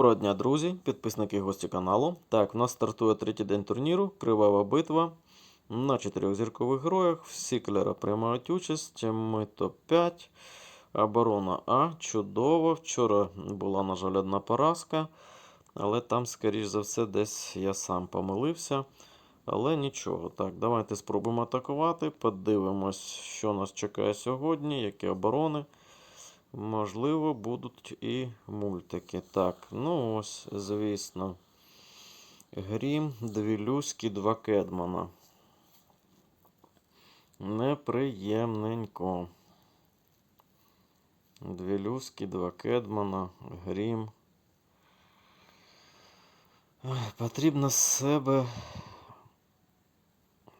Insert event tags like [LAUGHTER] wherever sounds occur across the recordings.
Доброго дня, друзі, підписники і гості каналу. Так, в нас стартує третій день турніру, кривава битва на чотирьох зіркових героях. Всі кольори приймають участь. Ми топ-5. Оборона А. Чудово. Вчора була, на жаль, одна поразка. Але там, скоріш за все, десь я сам помилився. Але нічого. Так, давайте спробуємо атакувати. Подивимось, що нас чекає сьогодні, які оборони. Можливо, будуть і мультики. Так, ну ось, звісно. Грім, дві Люськи, два Кедмана. Неприємненько. Дві Люськи, два Кедмана, Грім. Потрібно з себе.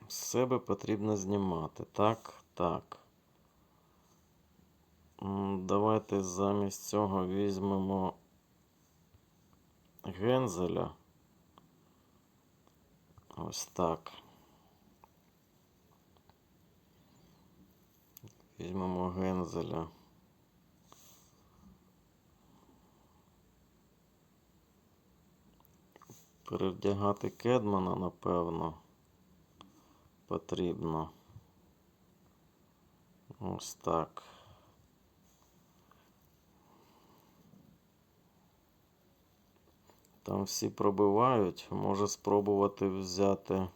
Себе потрібно знімати. Так, так. Давайте замість цього візьмемо Гензеля. Ось так. Візьмемо Гензеля. Перевдягати Кедмана, напевно, потрібно. Ось так. Там всі пробивають. Може спробувати взяти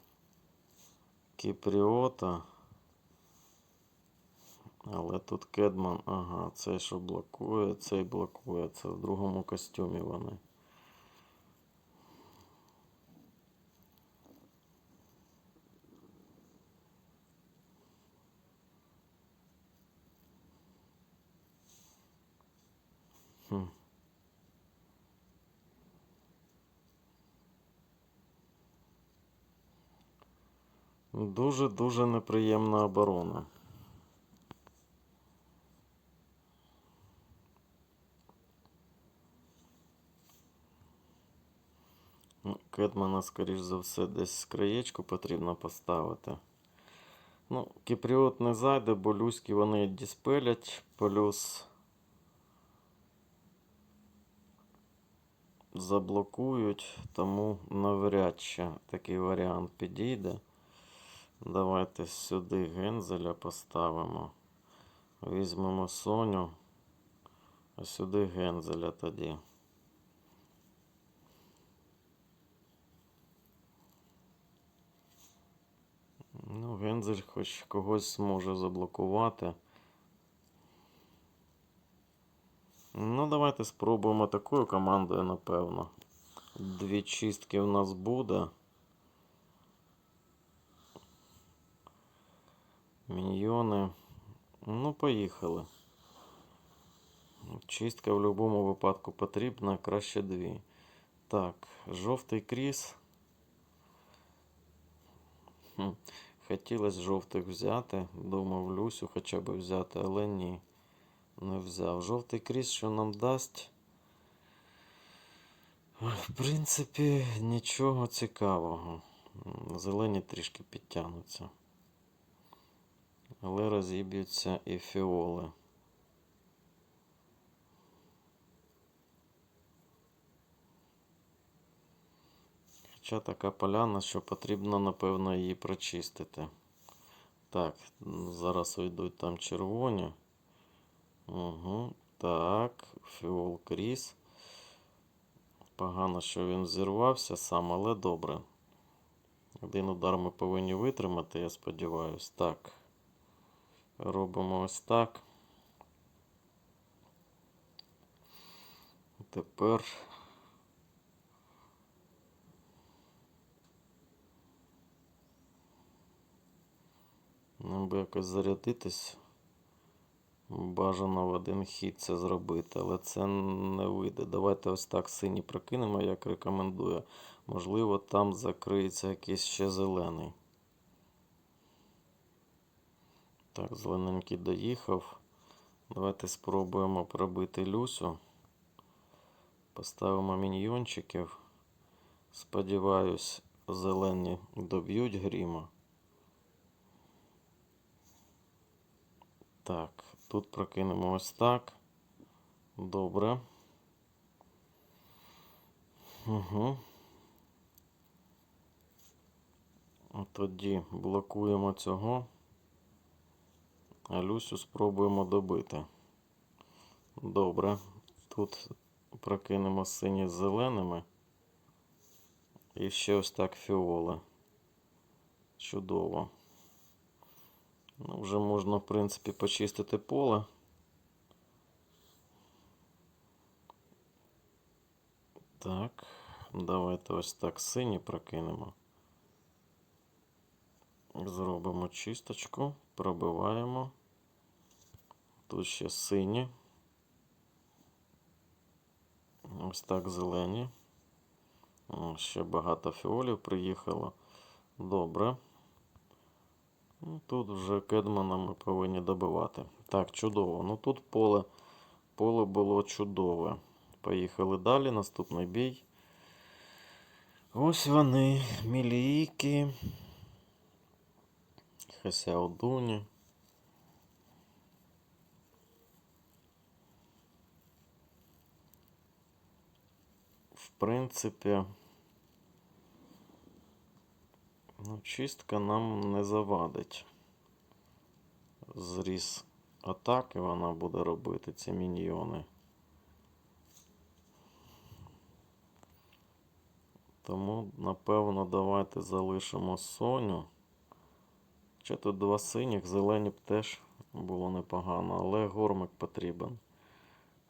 Кіпріота. Але тут Кедман, ага, цей що блокує, цей блокує. Це в другому костюмі вони. Дуже-дуже неприємна оборона. Ну, Кетмана, скоріш за все, десь з потрібно поставити. Ну, Кіпріот не зайде, бо люськи вони діспелять, плюс заблокують, тому навряд чи такий варіант підійде. Давайте сюди гензеля поставимо. Візьмемо Соню, а сюди гензеля тоді. Ну, гензель хоч когось зможе заблокувати. Ну, давайте спробуємо такою командою, напевно. Дві чистки в нас буде. Міньйони. Ну, поїхали. Чистка в будь-якому випадку потрібна, краще дві. Так, жовтий кріс. Хотілося жовтих взяти. Думав Люсю хоча б взяти, але ні. Не взяв. Жовтий кріс, що нам дасть. В принципі, нічого цікавого. Зелені трішки підтягнуться. Але розіб'ються і фіоли. Хоча така поляна, що потрібно, напевно, її прочистити. Так, зараз уйдуть там червоні. Угу, Так, фіол кріс. Погано, що він зірвався сам, але добре. Один удар ми повинні витримати, я сподіваюся. Так. Робимо ось так. Тепер. Нам би якось зарядитись. Бажано в один хід це зробити, але це не вийде. Давайте ось так синій прокинемо, як рекомендую. Можливо, там закриється якийсь ще зелений. Так, зелененький доїхав. Давайте спробуємо пробити Люсю. Поставимо міньйончиків. Сподіваюсь, зелені доб'ють гріма. Так, тут прокинемо ось так. Добре. Угу. Тоді блокуємо цього. А Люсю спробуємо добити. Добре. Тут прокинемо сині з зеленими. І ще ось так фіоли. Чудово. Ну, вже можна, в принципі, почистити поле. Так, давайте ось так сині прокинемо. Зробимо чисточку, пробиваємо. Тут ще сині. Ось так зелені. Ще багато фіолів приїхало. Добре. Ну, Тут вже Кедмана ми повинні добивати. Так, чудово. Ну тут поле, поле було чудове. Поїхали далі. Наступний бій. Ось вони, мілійки. Хасяодуні. В принципі, ну, чистка нам не завадить. Зріз атаки вона буде робити, ці міньйони. Тому, напевно, давайте залишимо Соню. Ще тут два синіх, зелені б теж було непогано, але гормик потрібен.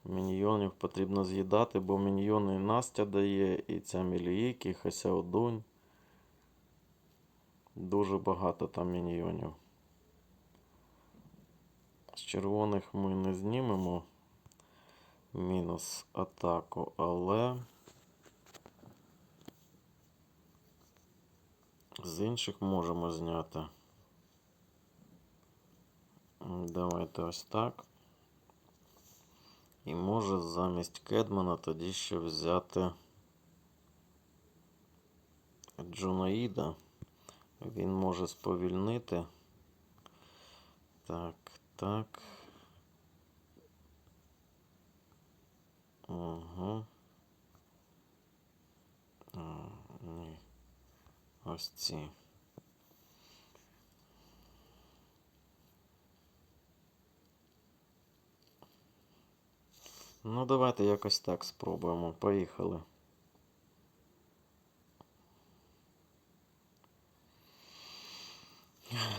Міньйонів потрібно з'їдати, бо міньйони і Настя дає, і ця Мілійки, і Хасяодунь. Дуже багато там міньйонів. З червоних ми не знімемо мінус атаку, але з інших можемо зняти. Давайте ось так. І може замість Кедмана тоді ще взяти Джунаїда. Він може сповільнити. Так, так. Угу. А, ні. Ось ці. Ну, давайте якось так спробуємо. Поїхали.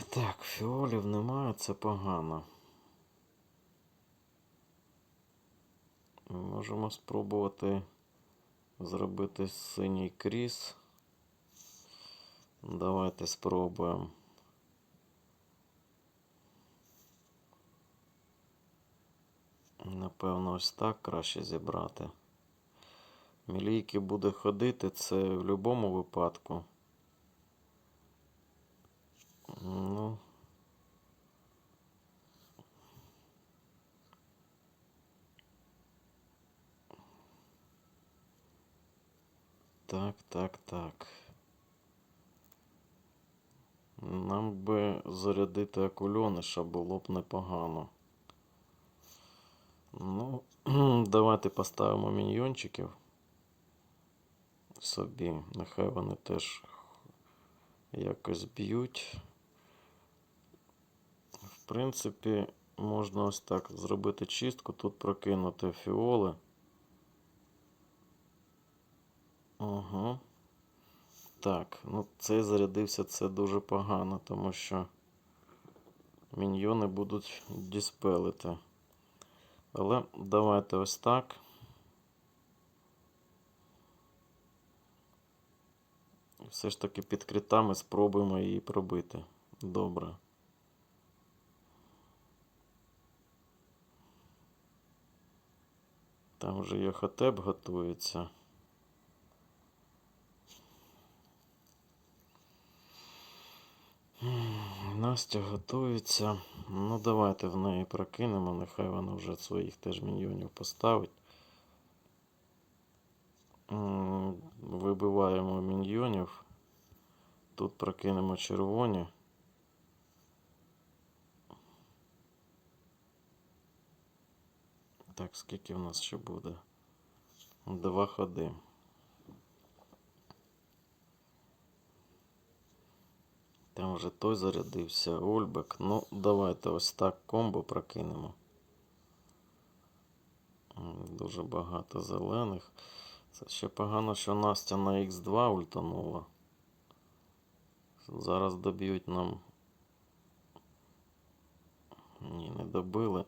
Так, фіолів немає, це погано. Можемо спробувати зробити синій кріс. Давайте спробуємо. Напевно, ось так краще зібрати. Мілійки буде ходити, це в будь-якому випадку. Ну. Так, так, так. Нам би зарядити акульониша було б непогано. Ну, [CLEARS THROAT] давайте поставимо міньйончиків собі. Нехай вони теж якось б'ють. В принципі, можна ось так зробити чистку, тут прокинути фіоли. Ага. Так, ну цей зарядився це дуже погано, тому що міньйони будуть діспелити. Але давайте ось так. Все ж таки під критами спробуємо її пробити. Добре. Там вже Йохотеп готується. Настя готується. Ну, давайте в неї прокинемо. Нехай вона вже своїх теж міньйонів поставить. Вибиваємо міньйонів. Тут прокинемо червоні. Так, скільки в нас ще буде? Два ходи. Там вже той зарядився, Ольбек. Ну, давайте ось так комбо прокинемо. Дуже багато зелених. Це ще погано, що Настя на Х2 ультанула. Зараз доб'ють нам. Ні, не добили.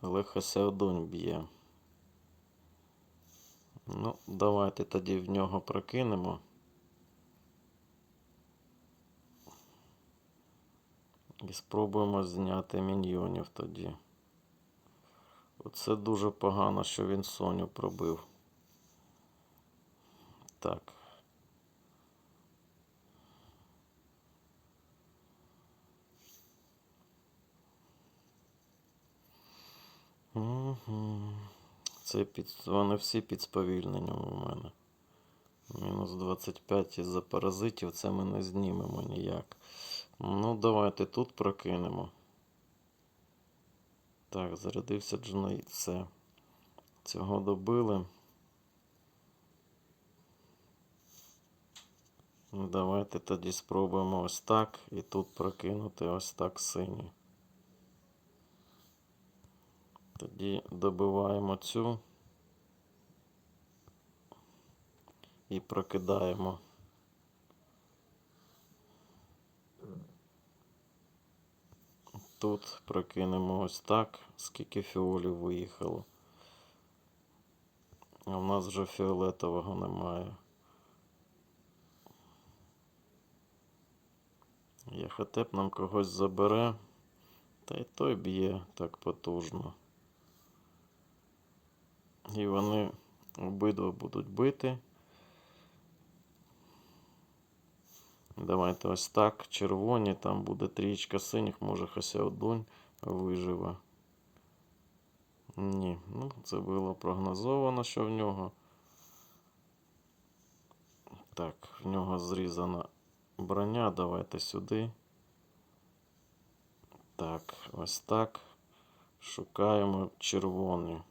Але Хасеодонь б'є. Ну, давайте тоді в нього прокинемо. І спробуємо зняти міньйонів тоді. Оце дуже погано, що він Соню пробив. Так. Угу. Це під... Вони всі під сповільненням у мене. Мінус 25 із-за паразитів це ми не знімемо ніяк. Ну, давайте тут прокинемо. Так, зарядився Джунаїд. Все. Цього добили. Давайте тоді спробуємо ось так і тут прокинути ось так синій. Тоді добиваємо цю і прокидаємо. Тут прокинемо ось так, скільки фіолів виїхало. А в нас вже фіолетового немає. Яхотеп нам когось забере, та й той б'є так потужно. І вони обидва будуть бити. Давайте ось так. Червоні, там буде трієчка синіх, може Хасяодунь виживе. Ні, ну це було прогнозовано, що в нього. Так, в нього зрізана броня. Давайте сюди. Так, ось так. Шукаємо червоні.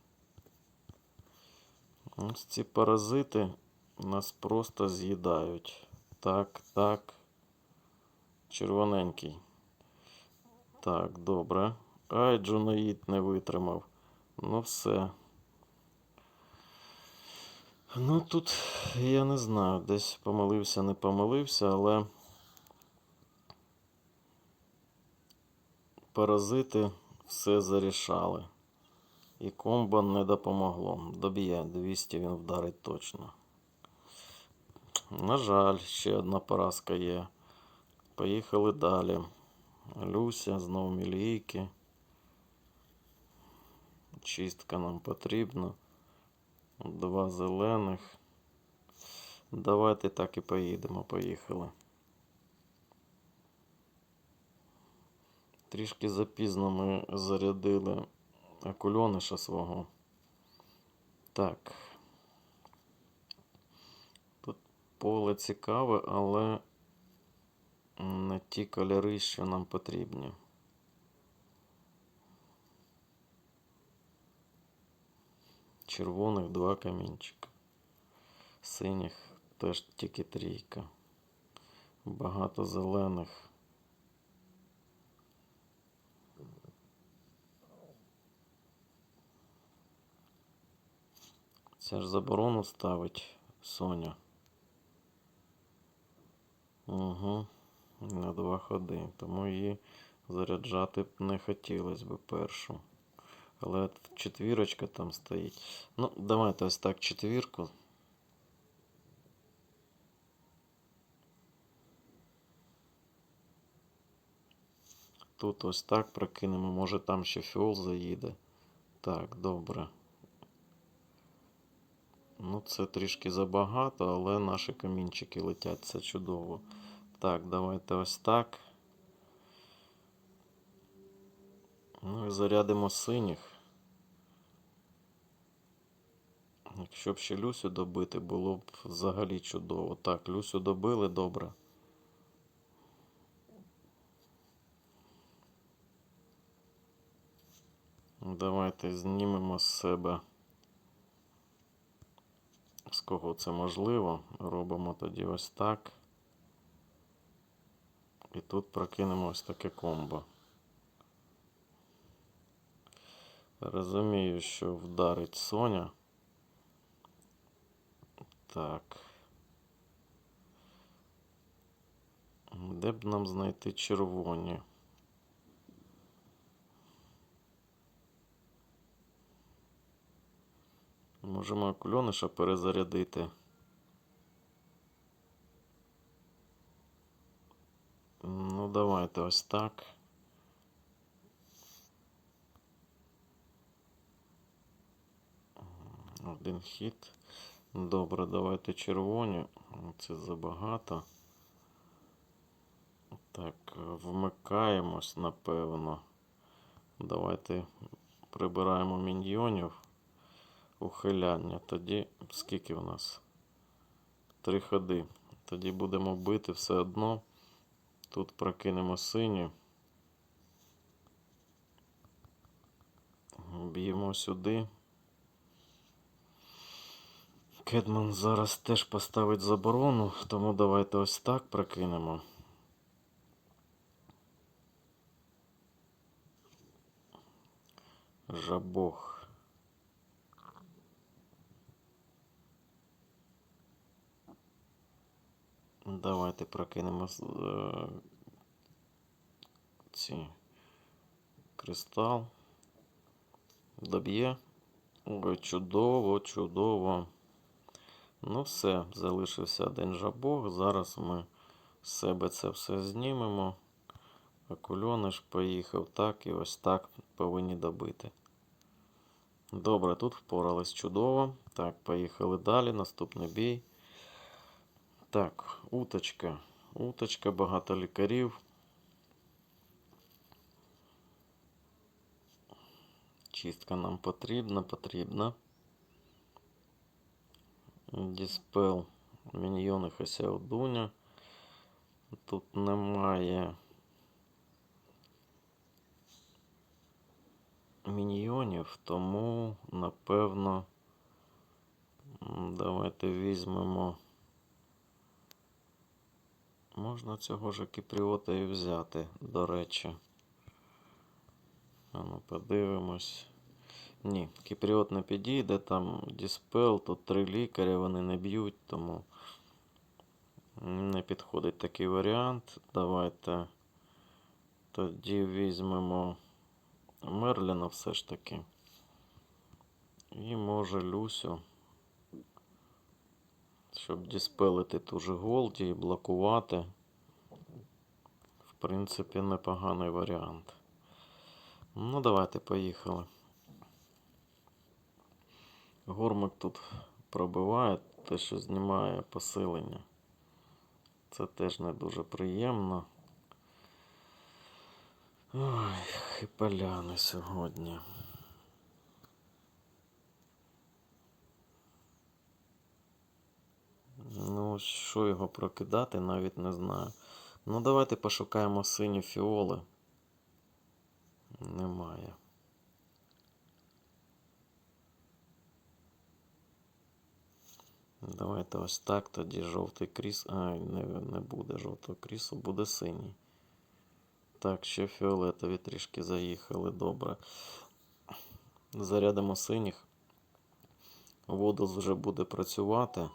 Ось ці паразити нас просто з'їдають. Так, так. Червоненький. Так, добре. Ай, Джунаїд не витримав. Ну все. Ну тут я не знаю, десь помилився, не помилився, але паразити все зарішали. І комбо не допомогло. Доб'є 200 він вдарить точно. На жаль, ще одна поразка є. Поїхали далі. Люся, знову мілійки. Чистка нам потрібна. Два зелених. Давайте так і поїдемо. Поїхали. Трішки запізно ми зарядили акульониша свого. Так. Тут поле цікаве, але не ті кольори, що нам потрібні. Червоних два камінчика. Синіх теж тільки трійка. Багато зелених. Це ж заборону ставить Соня. Угу. На два ходи. Тому її заряджати не хотілося б першу. Але четвірочка там стоїть. Ну, давайте ось так четвірку. Тут ось так прокинемо. Може там ще фіол заїде. Так, добре. Ну, це трішки забагато, але наші камінчики летять. Це чудово. Так, давайте ось так. Ну і зарядимо синіх. Якщо б ще Люсю добити, було б взагалі чудово. Так, Люсю добили, добре. Давайте знімемо з себе. З кого це можливо. Робимо тоді ось так. І тут прокинемо ось таке комбо. Розумію, що вдарить Соня. Так. Де б нам знайти червоні? Можемо кульониша перезарядити. Ну, давайте ось так. Один хід. Добре, давайте червоні. Це забагато. Так, вмикаємось, напевно. Давайте прибираємо міньйонів. Ухиляння. Тоді скільки у нас? Три ходи. Тоді будемо бити все одно. Тут прокинемо сині. Б'ємо сюди. Кедман зараз теж поставить заборону, тому давайте ось так прокинемо. Жабох. Давайте прокинемо е, ці кристал. Доб'є. Ой, чудово, чудово. Ну все, залишився один жабок. Зараз ми з себе це все знімемо. Акульониш поїхав так і ось так повинні добити. Добре, тут впорались чудово. Так, поїхали далі. Наступний бій. Так, уточка. Уточка, багато лікарів. Чистка нам потрібна, потрібна. Діспел. Міньйони Хасяо Дуня. Тут немає міньйонів, тому напевно давайте візьмемо. Можна цього ж кіпріота і взяти, до речі. Ну, подивимось. Ні, кіпріот не підійде, там Діспел, тут три лікаря, вони не б'ють, тому не підходить такий варіант. Давайте тоді візьмемо Мерліна все ж таки. І може Люсю. Щоб діспелити ту же Голді і блокувати. В принципі, непоганий варіант. Ну, давайте поїхали. Гормик тут пробиває те, що знімає посилення. Це теж не дуже приємно. Ой, і поляни сьогодні. Що його прокидати, навіть не знаю. Ну, давайте пошукаємо сині фіоли. Немає. Давайте ось так, тоді жовтий кріс. А, не, не буде жовтого крісу, буде синій. Так, ще фіолетові трішки заїхали, добре. Зарядимо синіх. Водос вже буде працювати.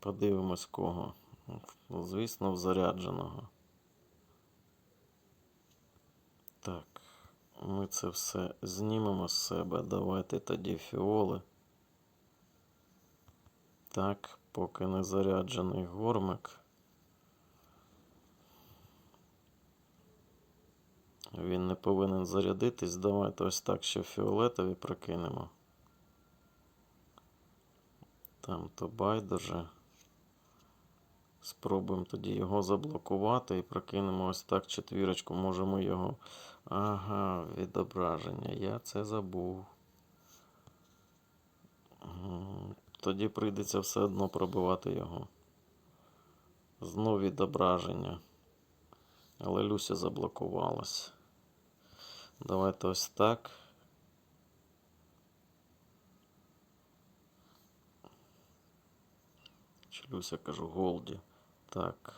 Подивимось кого. Звісно, в зарядженого. Так, ми це все знімемо з себе. Давайте тоді фіоли. Так, поки не заряджений гормик. Він не повинен зарядитись. Давайте ось так ще фіолетові прокинемо. Там то байдуже. Спробуємо тоді його заблокувати і прокинемо ось так четвірочку. Можемо його. Ага, відображення. Я це забув. Тоді прийдеться все одно пробивати його. Знов відображення. Але Люся заблокувалась. Давайте ось так. Чи Люся кажу Голді. Так.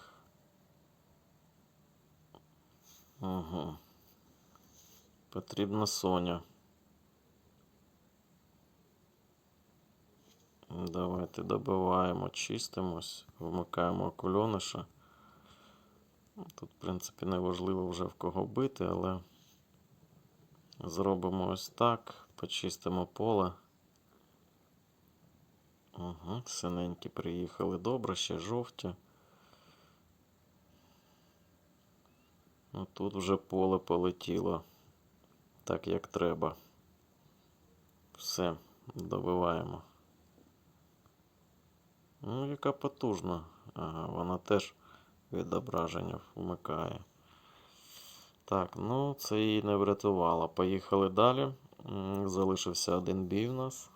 Угу. Потрібна Соня. Давайте добиваємо, чистимось, вмикаємо окульониша. Тут, в принципі, не важливо вже в кого бити, але зробимо ось так, почистимо поле. Угу, синенькі приїхали добре, ще жовті. Ну, тут вже поле полетіло так, як треба. Все, добиваємо. Ну, яка потужна. Ага, вона теж відображення вмикає. Так, ну це її не врятувало. Поїхали далі. Залишився один бій в нас.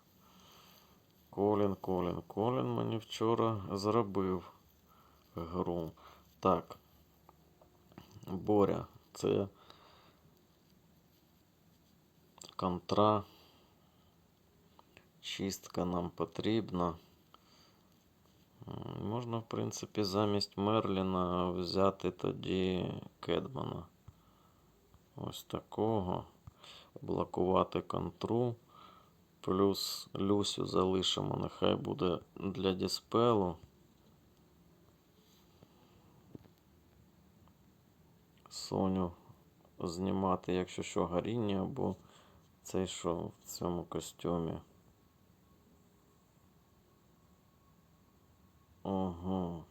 Колін, Колін, Колін мені вчора зробив гру. Так. Боря, це контра. Чистка нам потрібна. Можна, в принципі, замість Мерліна взяти тоді Кедмана. Ось такого. Блокувати контру. Плюс Люсю залишимо. Нехай буде для діспелу. Соню знімати, якщо що, горіння, або цей, що в цьому костюмі. Ого.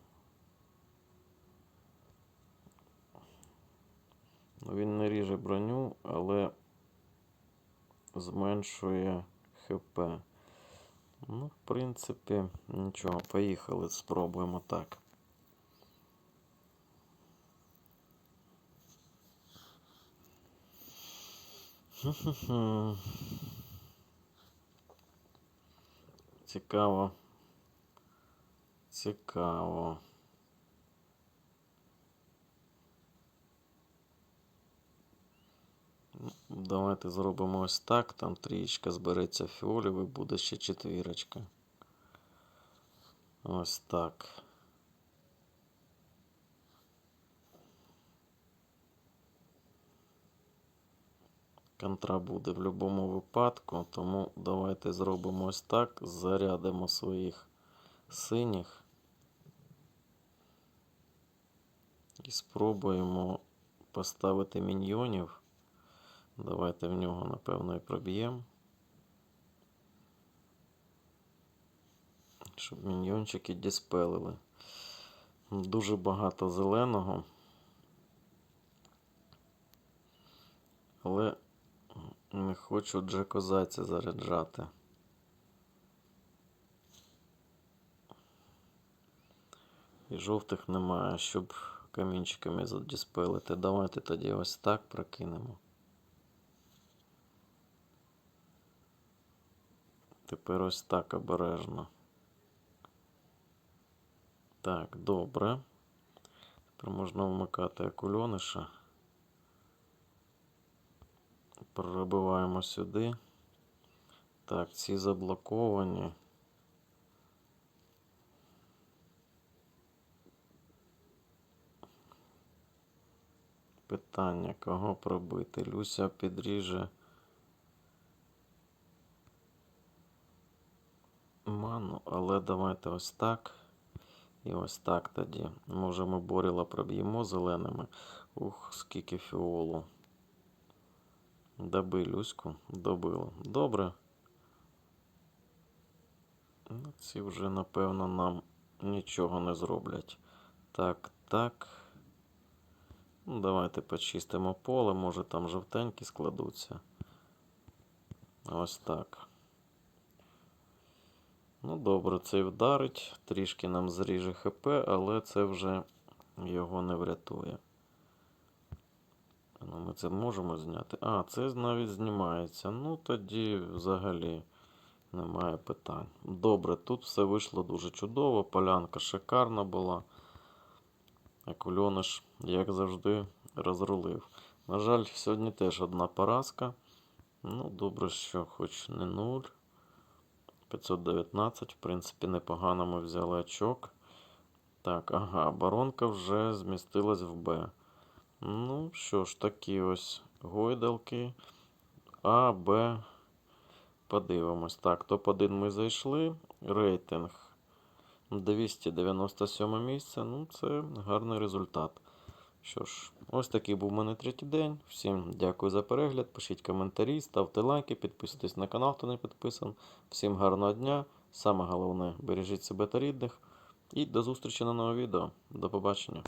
Він не ріже броню, але зменшує ХП. Ну, в принципі, нічого, поїхали, спробуємо так. Цікаво. Цікаво. Давайте зробимо ось так. Там трієчка збереться фіолівий, буде ще четвірочка. Ось так. Контра буде в будь-якому випадку, тому давайте зробимо ось так. Зарядимо своїх синіх. І спробуємо поставити міньйонів. Давайте в нього, напевно, і проб'ємо. Щоб міньйончики діспелили. Дуже багато зеленого. Але не хочу Джекозайця заряджати. І жовтих немає, щоб камінчиками задіспелити. Давайте тоді ось так прокинемо. Тепер ось так обережно. Так, добре. Тепер можна вмикати акульониша. Пробиваємо сюди. Так, ці заблоковані. Питання, кого пробити? Люся підріже ману, але давайте ось так. І ось так тоді. Може ми Боріла проб'ємо зеленими. Ух, скільки фіолу. Доби Люську. Добило. Добре. Ну, ці вже, напевно, нам нічого не зроблять. Так, так. Ну, давайте почистимо поле. Може там жовтенькі складуться. Ось так. Ну, добре, цей вдарить. Трішки нам зріже ХП, але це вже його не врятує. Ну, ми це можемо зняти. А, це навіть знімається. Ну, тоді взагалі немає питань. Добре, тут все вийшло дуже чудово. Полянка шикарна була. Акульониш, як завжди, розрулив. На жаль, сьогодні теж одна поразка. Ну, добре, що хоч не 0. 519, в принципі, непогано ми взяли очок. Так, ага, оборонка вже змістилась в Б. Ну, що ж, такі ось гойдалки. А, Б. Подивимось. Так, топ-1 ми зайшли. Рейтинг 297 місце. Ну, це гарний результат. Що ж, ось такий був у мене третій день. Всім дякую за перегляд. Пишіть коментарі, ставте лайки, підписуйтесь на канал, хто не підписан. Всім гарного дня. Саме головне, бережіть себе та рідних. І до зустрічі на новому відео. До побачення.